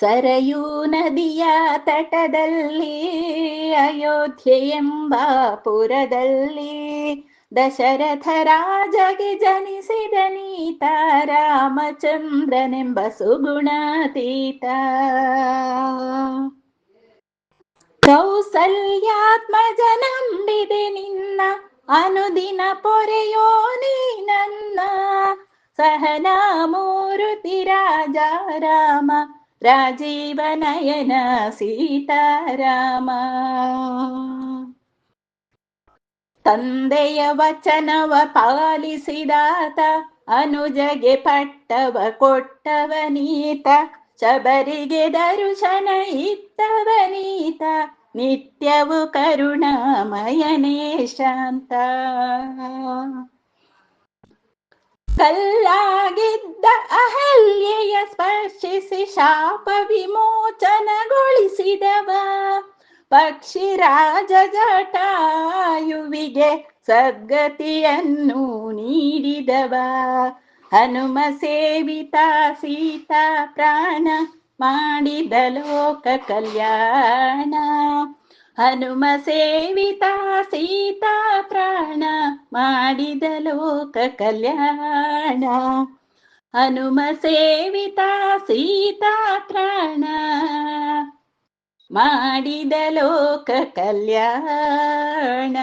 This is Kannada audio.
ಸರಯೂ ನದಿಯ ತಟದಲ್ಲಿ, ಅಯೋಧ್ಯೆ ಎಂಬ ಪುರದಲ್ಲಿ ದಶರಥ ರಾಜಗೆ ಜನಿಸಿದ ನೀತ ರಾಮಚಂದ್ರನೆಂಬ ಸುಗುಣಾತೀತ. ಕೌಸಲ್ಯಾತ್ಮಜನಂಬಿದೆ ನಿನ್ನ, ಅನುದಿನ ಪೊರೆಯೋ ನೀ ನನ್ನ. ಸಹನ ಮೂರುತಿ ರಾಜ ರಾಮ ರಾಜೀವ ನಯನ ಸೀತಾರಾಮ ತಂದೆಯ ವಚನವ ಪಾಲಿಸಿದಾತ ಅನುಜಗೆ ಪಟ್ಟವ ಕೊಟ್ಟವನೀತ ಶಬರಿಗೆ ದರುಶನ ಇತ್ತವನೀತ ನಿತ್ಯವು ಕರುಣಾಮಯನೇ ಶಾಂತ ಕಲ್ಲಾಗಿದ್ದ ಅಹಲ್ಯೆಯ ಸ್ಪರ್ಶಿಸಿ ಶಾಪ ವಿಮೋಚನಗೊಳಿಸಿದವ. ಪಕ್ಷಿರಾಜ ಜಟಾಯುವಿಗೆ ಸದ್ಗತಿಯನ್ನು ನೀಡಿದವ. ಹನುಮ ಸೇವಿತ ಸೀತಾ ಪ್ರಾಣ ಮಾಡಿದ ಲೋಕ ಕಲ್ಯಾಣ. ಹನುಮ ಸೇವಿತ ಸೀತಾ ಮಾಡಿದ ಲೋಕ ಕಲ್ಯಾಣ ಹನುಮ ಸೇವಿತ ಸೀತಾ ಪ್ರಾಣ ಮಾಡಿದ ಲೋಕ ಕಲ್ಯಾಣ